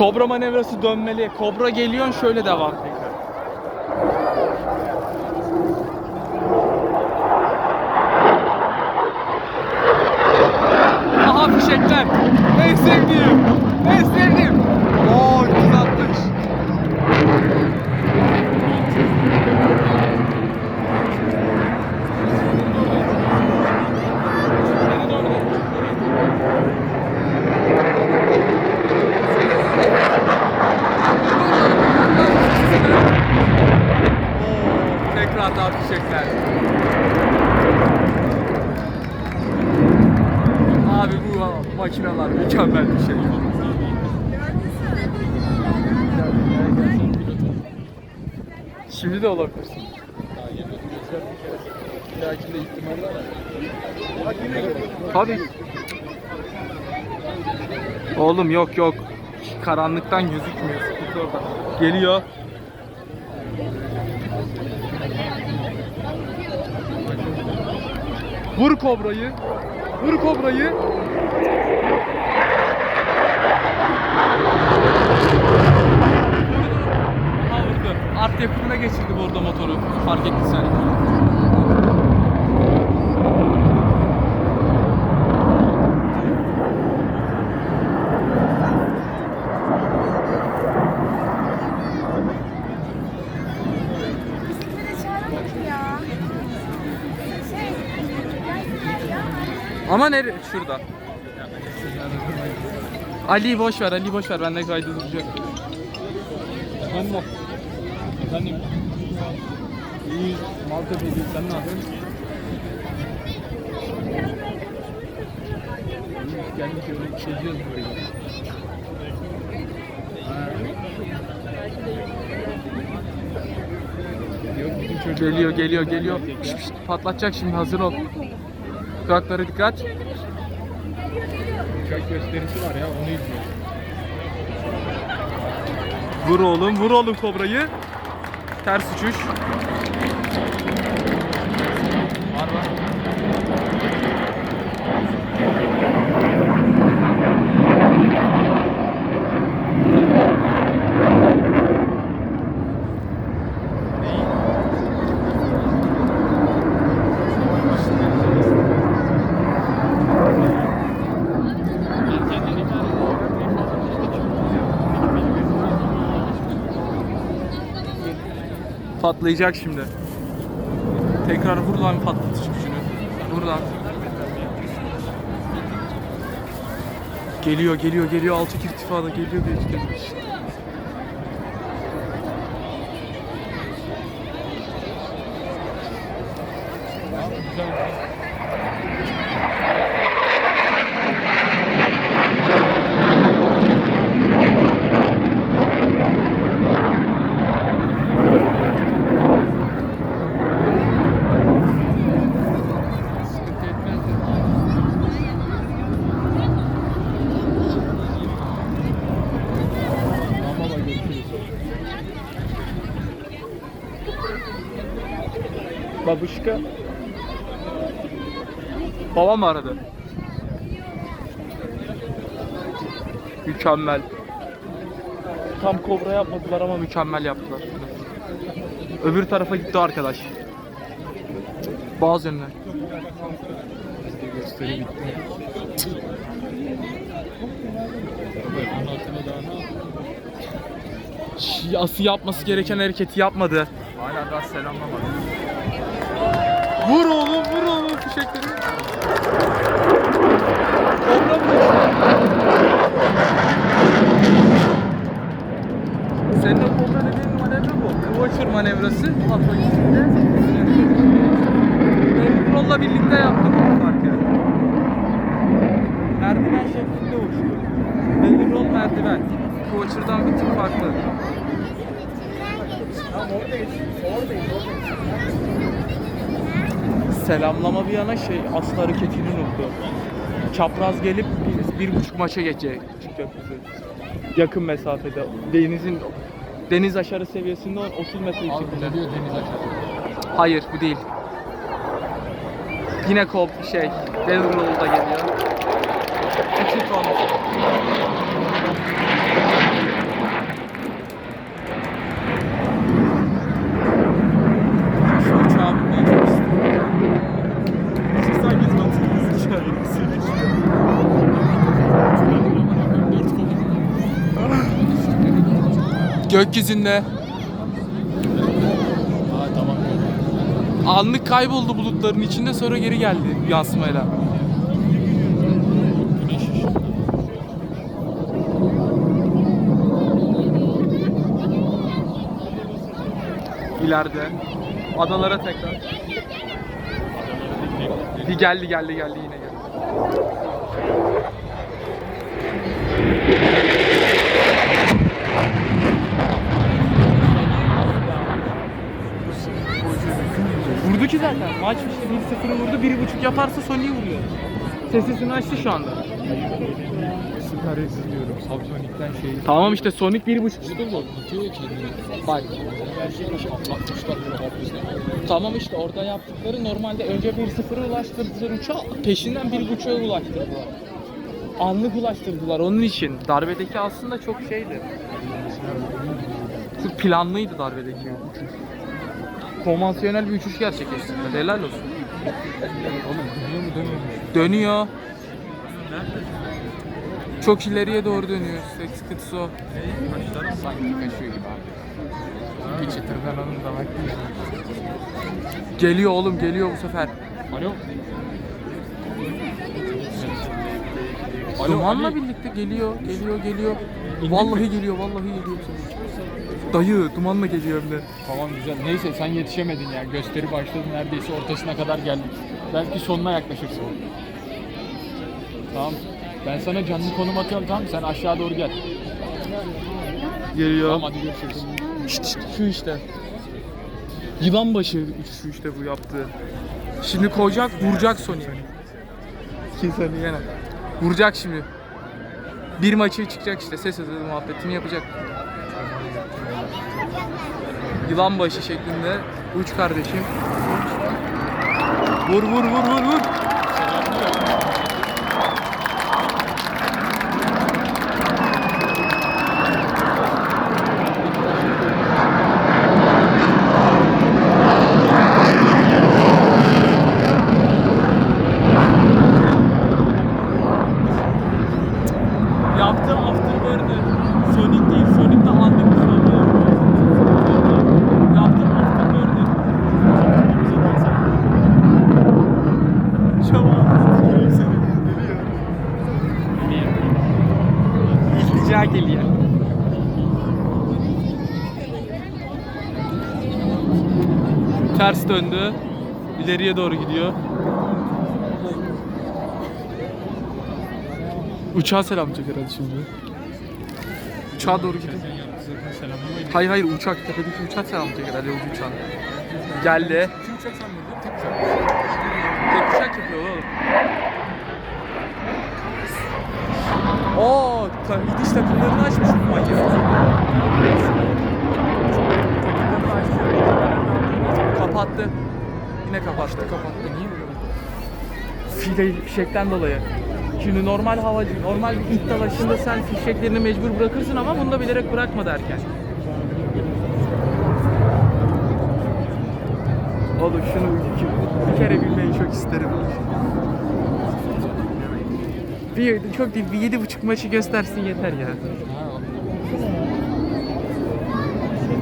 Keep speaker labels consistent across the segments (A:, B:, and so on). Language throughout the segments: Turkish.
A: Kobra manevrası dönmeli. Kobra geliyorsun şöyle devam. Aha fişekler. En sevdiğim. En sevdiğim. Oo 360. Oo, fişekler. Abi bu makineler mükemmel bir şey. Şimdi de olabilirsin.
B: Belki de ihtimal.
A: Tabii. Oğlum yok yok. Karanlıktan gözükmüyor. Geliyor. Vur kobrayı. Vur kobrayı. Aha vurdu. Art yapımına geçirdi bu arada motoru. Fark ettiysen.
C: Bisiklete çağıramadık ya. Şey, gelsinler ya.
A: Ama nere? Şurada. Ali boş ver, Ali boş ver. Bende kaydı duracak.
B: De. Efendim. İyi. Maltepe'deyiz. Sen ne yapıyorsun? Geldik öyle şey. Yok bizim çocuk.
A: Geliyor, geliyor, geliyor. Pişt, pişt, patlatacak şimdi. Hazır ol. Kulaklara dikkat.
B: Uçak gösterisi var ya onu izliyor.
A: Vur oğlum, vur oğlum kobrayı. Ters uçuş.
B: Var var.
A: Patlayacak şimdi. Tekrar vur lan patlatıcı gücünü. Vur lan. Geliyor, geliyor, geliyor. Alçak irtifada geliyor, geliyor.
B: Sıkıntı etmez de. Tamam baba görüşürüz.
A: Babuşka. Babam aradı? Mükemmel. Tam kobra yapmadılar ama mükemmel yaptılar. Öbür tarafa gitti arkadaş. Yönüne.
B: Bizde gösteri bitti.
A: Asıl yapması gereken hareketi yapmadı. Hala daha selamlamadı. Vur oğlum, vur oğlum fişekleri. Kobra mı? Senin o kobra dediğin manevra bu. Kıvaçır manevrası. Atla gittiğinde. Ben Roll'la birlikte yaptım bu farkı. Merdiven şeklinde uçtu. Belli roll merdiven. Kıvaçır'dan bir tık farklı. Selamlama bir yana şey asıl hareketini unuttu. Çapraz gelip bir, bir buçuk maça geçecek çıkacak bize. Yakın mesafede. Denizin deniz aşarı seviyesinde 30 metre
B: Abi
A: yüksekliğinde.
B: ne diyor deniz aşağı?
A: Hayır bu değil. Yine kop şey Roll'da geliyor. Küçük olmuş. Gökyüzünde
B: Aa tamam.
A: anlık kayboldu bulutların içinde sonra geri geldi yansımayla. İleride. Adalara tekrar. Bir geldi geldi geldi yine geldi. Ki zaten. Maç işte 1-0 vurdu. 1.5 yaparsa Sony'yi vuruyor. Sesini açtı şu anda.
B: Süper izliyorum. Subsonic'ten şey.
A: Tamam işte Sonic 1.5
B: İşte bu. Bitiyor ya kendini.
A: Bak.
B: Her şeyi şey hafızda.
A: Tamam işte orada yaptıkları normalde önce 1-0'a ulaştırdılar uçağı peşinden 1.5'a ulaştırdılar. Anlık ulaştırdılar onun için. Darbedeki aslında çok şeydi. Çok planlıydı darbedeki uçuş. Konvansiyonel bir uçuş gerçekleştirdiler. Helal olsun.
B: Oğlum dönüyor mu dönüyor mu?
A: Dönüyor. Çok ileriye doğru dönüyor. Tek sıkıntısı o.
B: Sanki kaçıyor gibi abi. Bir çıtırdan onun da vakti.
A: Geliyor oğlum geliyor bu sefer.
B: Alo. Alo,
A: Dumanla
B: Ali.
A: birlikte geliyor, geliyor, geliyor. Vallahi geliyor, vallahi geliyor. Dayı, dumanla geliyor hem de.
B: Tamam güzel. Neyse sen yetişemedin ya. Gösteri başladı neredeyse ortasına kadar geldik. Belki sonuna yaklaşırsın. Tamam. Ben sana canlı konum atıyorum tamam? Sen aşağı doğru gel.
A: Geliyor.
B: Tamam hadi görüşürüz.
A: Şşt, şşt, şu işte. Yılan başı şu işte bu yaptığı. Şimdi koyacak, vuracak Sony. Kim Sony yine. Vuracak şimdi. Bir maçı çıkacak işte ses ödedi muhabbetini yapacak. Yılan başı şeklinde uç kardeşim. Vur vur vur vur vur. Yaptı Afterburner. Sonic değil, Sonic de anlık bir şey Yaptı Afterburner. Çabuk. İltica geliyor. Ters döndü. İleriye doğru gidiyor. Uçağa selam çeker hadi şimdi. Uçağa doğru gidiyor. Hayır hayır uçak tepedeki uçak selam çeker hadi yolcu uçağın. Geldi.
B: Kim uçak sen mıydın? Tek uçak.
A: Tek uçak yapıyor oğlum. Oo, gidiş takımlarını açmış bu manyak. Kapattı. Yine kapattı.
B: Kapattı. Niye böyle?
A: File, fişekten dolayı. Şimdi normal havacı, normal bir ilk dalaşında sen fişeklerini mecbur bırakırsın ama bunu da bilerek bırakma derken. Oğlum şunu bir, kere bilmeyi çok isterim. Bir, çok değil, bir yedi buçuk maçı göstersin yeter ya.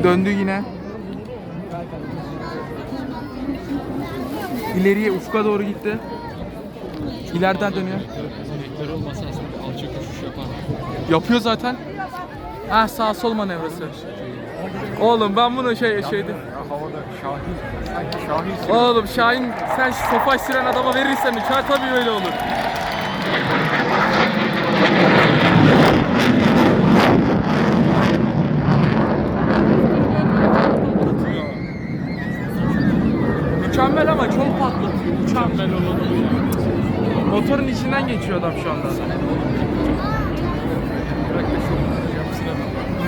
A: Döndü yine. İleriye ufka doğru gitti. İleriden dönüyor.
B: Direktör olmasa aslında alçak uçuş yapar.
A: Yapıyor zaten. Ha sağ sol manevrası. Oğlum ben bunu şey şeydi.
B: Havada Şahin. Şahin
A: Oğlum Şahin sen Tofaş süren adama verirsen uçağı tabii öyle olur. Mükemmel ama çok patlatıyor. Mükemmel olan Motorun içinden geçiyor adam şu anda.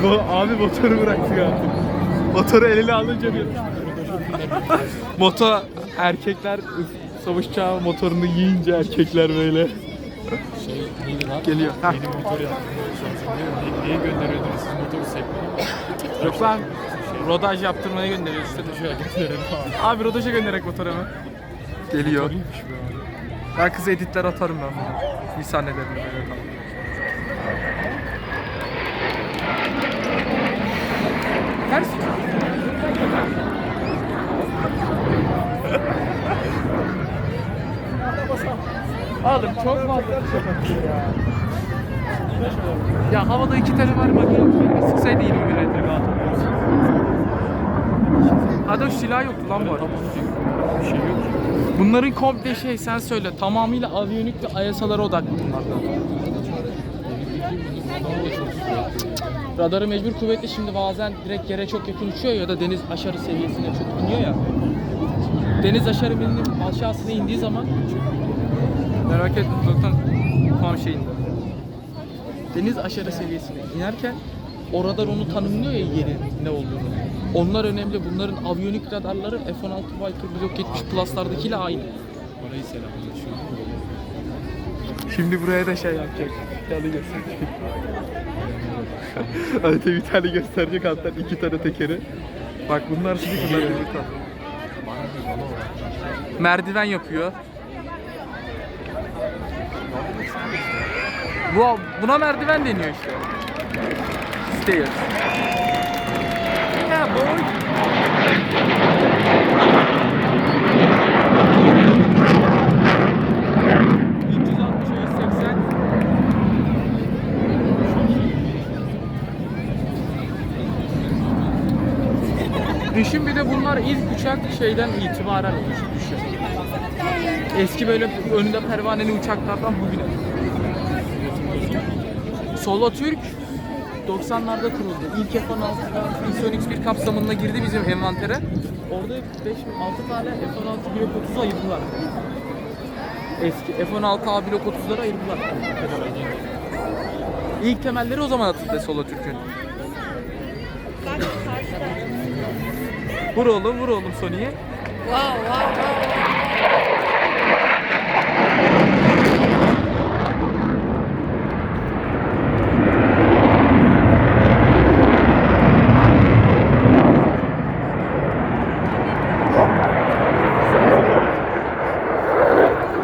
A: Bu abi motoru bıraktık artık. Motoru eline alınca bir Moto erkekler savaş çağı motorunu yiyince erkekler böyle
B: Şey neydi lan?
A: Geliyor. Heh.
B: Yeni motor yaptım. Niye, niye gönderiyordunuz siz motoru sekmeye?
A: Yok lan rodaj yaptırmaya gönderiyoruz işte.
B: Şöyle gönderelim abi.
A: Abi rodaja göndererek motoru mu? Geliyor.
B: Motoruymuş be abi.
A: Ben kız editler atarım ben bunu. Bir sahnelerini böyle tamam. Ters. Oğlum çok fazla bakıyor ya. Ya havada iki tane var makine sıksaydı 20 metre rahat. Hadi o silah yoktu lan bu arada.
B: Bir şey yok.
A: Bunların komple şey sen söyle tamamıyla aviyonik ve ayasalara odaklı bunlardan. Radarı mecbur kuvvetli şimdi bazen direkt yere çok yakın uçuyor ya da deniz aşarı seviyesine çok iniyor ya. Deniz aşarı mininin aşağısına indiği zaman merak etme zaten tam şeyinde. Deniz aşarı seviyesine inerken o radar onu tanımlıyor ya yeri ne olduğunu. Onlar önemli. Bunların aviyonik radarları F-16 Viper Block 70 Plus'lardakiyle aynı.
B: Orayı selamlaşıyor.
A: Şimdi buraya da şey yapacak. Yalı gösterecek. Hadi bir tane gösterecek alttan iki tane tekeri. Bak bunlar şimdi bunlar. Merdiven yapıyor. Bu buna merdiven deniyor işte. Stairs. Yeah boy. Düşün bir de bunlar ilk uçak şeyden itibaren olmuş düşün. Eski böyle önünde pervaneli uçaklardan bugüne. Solo Türk 90'larda kuruldu. İlk F-16'da Mission X1 kapsamında girdi bizim envantere. Orada 5 6 tane F-16 Blok 30'u ayırdılar. Eski F-16 A Blok 30'ları ayırdılar. İlk temelleri o zaman atıldı Solo Türk'ün. Vur oğlum, vur oğlum Sony'ye.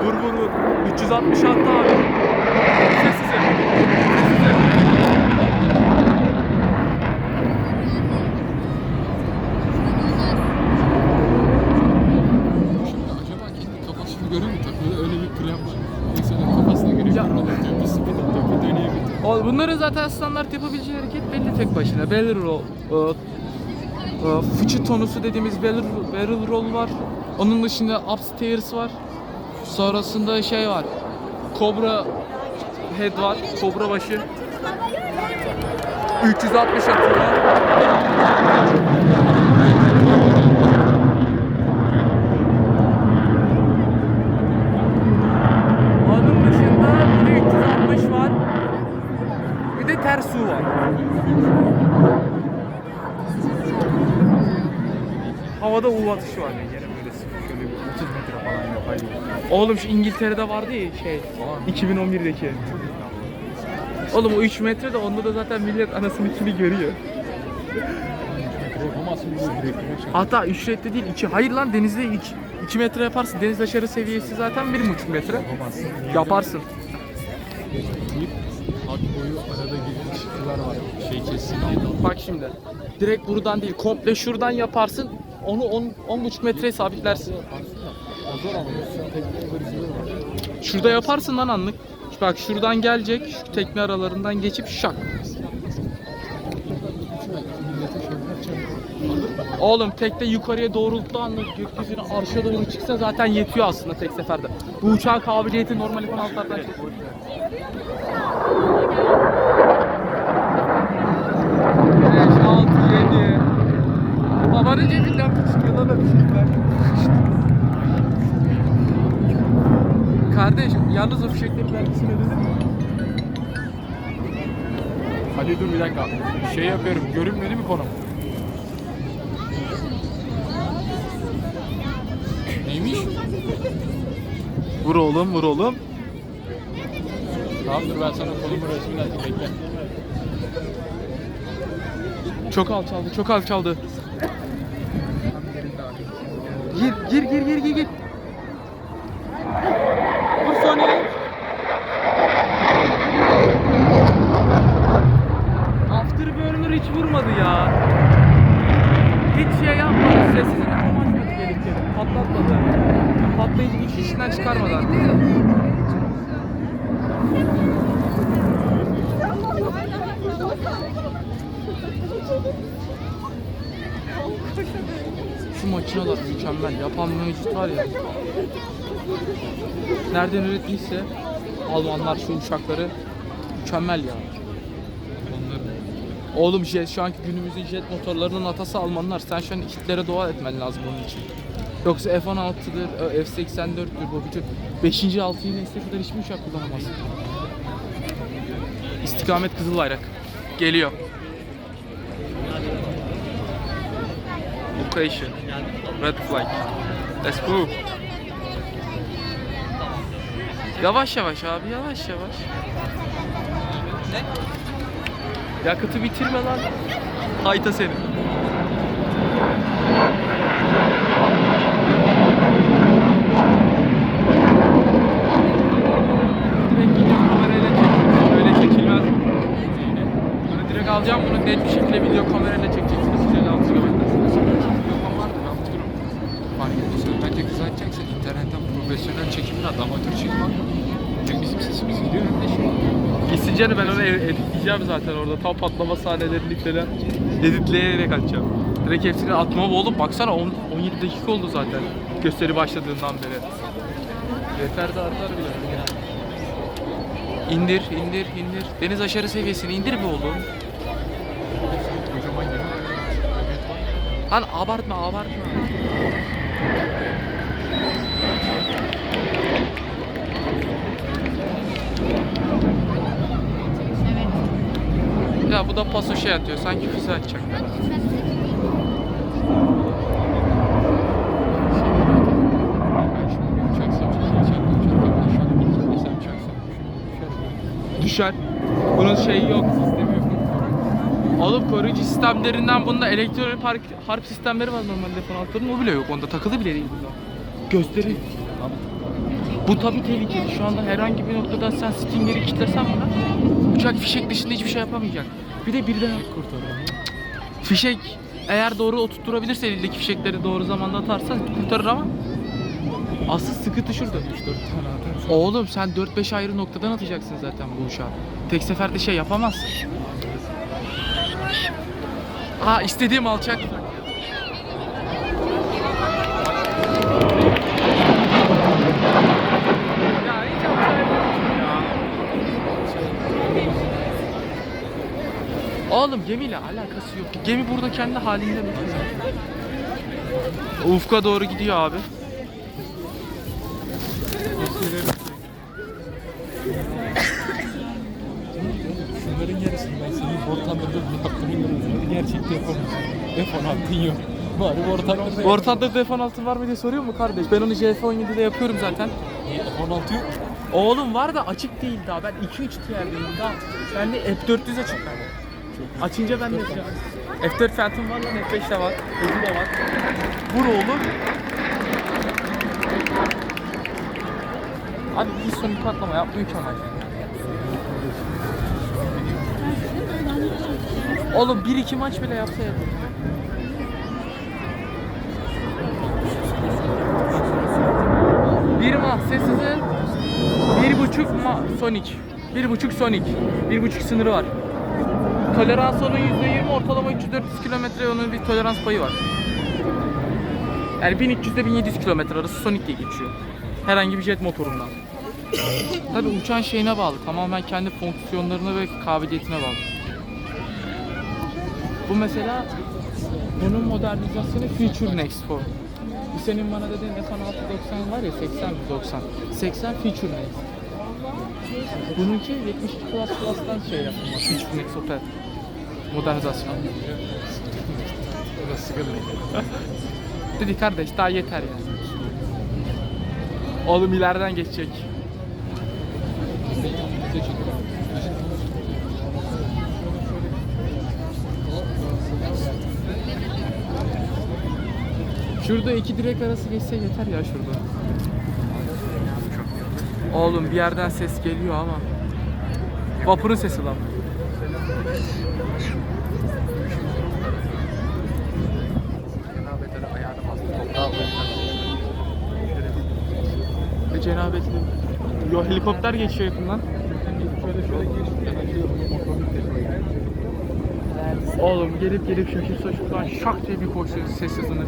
A: Vur vur vur. 366 abi. Sessize.
B: Şimdi acaba kafasını göre mi takıyor? Öyle bir krem var. Mesela kafasına göre
A: Ya-
B: bir rol atıyor. Bir spin atıyor. Bir dönüyor bir
A: O- Bunların zaten standart yapabileceği hareket belli tek başına. Barrel roll, e, e, fıçı tonusu dediğimiz barrel, barrel roll var. Onun dışında upstairs var. Sonrasında şey var. Cobra head var. Cobra başı. 360 atıyor. Onun dışında bir de 360 var. Bir de ters su var. Havada U atışı var.
B: Yere böyle şöyle bir 30 metre falan yapar gibi.
A: Oğlum şu İngiltere'de vardı ya şey 2011'deki. Oğlum o 3 metre de onda da zaten millet anasının ikini görüyor. Hatta 3 metre değil 2. Hayır lan denizde 2 metre yaparsın. Deniz aşarı seviyesi zaten 1,5 metre. Yaparsın.
B: Boyu arada var. Şey
A: Bak şimdi. Direkt buradan değil komple şuradan yaparsın. Onu 10 10,5 metreye sabitlersin. Şurada yaparsın lan anlık. Bak şuradan gelecek, şu tekne aralarından geçip şak. Oğlum tekne yukarıya doğrulttuğu anda gökyüzüne arşa doğru çıksa zaten yetiyor aslında tek seferde. Bu uçağın kabiliyeti normal F-16'lardan çok. Beş, altı, yedi. Babanın çıkıyor lan o fişekler. Kardeş, yalnız o fişeklerin vergisini ödedin mi?
B: Hadi dur bir dakika. Şey yapıyorum. Görünmedi mi konum? Neymiş?
A: Vur oğlum, vur oğlum.
B: Tamam dur ben sana konumu resmini atayım bekle.
A: Çok alçaldı, çok alçaldı. Gir, gir, gir, gir, gir, gir. Vur Sony. Afterburner hiç vurmadı ya. Hiç şey yapmadı. Sessizini tam açmadı gelince. Patlatmadı. Patlayıcı hiç içinden çıkarmadan. Makineler mükemmel. Yapan mühendis var ya. Nereden ürettiyse Almanlar şu uçakları mükemmel ya. Oğlum jet, şu anki günümüzün jet motorlarının atası Almanlar. Sen şu an Hitler'e dua etmen lazım onun için. Yoksa F-16'dır, F-84'tür bu bütün 5. 6. nesle kadar hiçbir uçak kullanamazsın. İstikamet Kızılbayrak. Geliyor. Location. Red flag. Let's move. Yavaş yavaş abi yavaş yavaş. Ne? Yakıtı bitirme lan. Hayta seni. Alacağım bunu net bir şekilde video kamerayla çekeceksiniz. 156 kilometre.
B: Yapan vardır ben tuturum. Fark ettiysen bence kız açacaksa internetten profesyonel çekimle amatör çekim var. Hem bizim sesimiz gidiyor hem de şey.
A: Gitsin canım ben onu editleyeceğim zaten orada. Tam patlama sahnelerini falan editleyerek atacağım. Direkt hepsini atmam oğlum. Baksana on- 17 dakika oldu zaten. Gösteri başladığından beri. Yeter de artar bile. İndir, indir, indir. Deniz aşarı seviyesini indir mi oğlum? Lan abartma, abartma. Ya bu da paso şey atıyor. Sanki füze atacak. Düşer. Bunun şeyi yok. Oğlum koruyucu sistemlerinden bunda elektronik harp, harp sistemleri var normalde F-16'ların o bile yok onda takılı bile değil bunda. Gösteri. Bu tabi tehlikeli şu anda herhangi bir noktadan sen Stinger'i kilitlesen buna uçak fişek dışında hiçbir şey yapamayacak. Bir de birden kurtarıyor. Fişek eğer doğru oturtturabilirse elindeki fişekleri doğru zamanda atarsan kurtarır ama asıl sıkıntı şurada.
B: 3-4 tane atarsa.
A: Oğlum sen 4-5 ayrı noktadan atacaksın zaten bu uçağı. Tek seferde şey yapamazsın. Aa istediğim alçak. Ya hiç alçak yapamazsın ya. Oğlum gemiyle alakası yok. Gemi burada kendi halinde mi? Ufka doğru gidiyor abi.
B: Şunların yarısını ben senin yaptığımın yarısını gerçekte yapamıyorum. F-16 yok. Bari Vortan'da
A: Ortada defan altın var mı diye soruyor mu kardeş? Ben onu JF17'de yapıyorum zaten.
B: F-16 yok.
A: Oğlum var da açık değil daha. Ben 2-3 tiyerdeyim daha. Ben de F400 açık ben. Açınca ben de yapacağım. F4 Phantom var lan F5 de var. Öbürü de var. Vur oğlum. Abi iyi son bir patlama yapmıyor ki ama. Oğlum 1-2 maç bile yapsa yeter. Bir mahsesizin bir buçuk ma Sonic. Bir buçuk Sonic. Bir buçuk sınırı var. Tolerans onun yüzde yirmi ortalama 300-400 kilometre onun bir tolerans payı var. Yani 1300 ile 1700 kilometre arası Sonic diye geçiyor. Herhangi bir jet motorundan. Tabi uçan şeyine bağlı. Tamamen kendi fonksiyonlarına ve kabiliyetine bağlı. Bu mesela bunun modernizasyonu Future Next for. Senin bana dediğin F-1690 var ya 80 mi 90. 80 Future Next. Bununki 72 Plus Plus'tan şey yapılma. Future Next Opel. Modernizasyon.
B: Orası sıkıntı.
A: Dedi kardeş daha yeter yani. Oğlum ileriden geçecek. Şurada iki direk arası geçse yeter ya şurada. Oğlum bir yerden ses geliyor ama. Vapurun sesi lan. Cenabetli. Yo helikopter geçiyor yakından. Oğlum gelip gelip şaşırsa şuradan şak diye bir koşuyor ses hızını.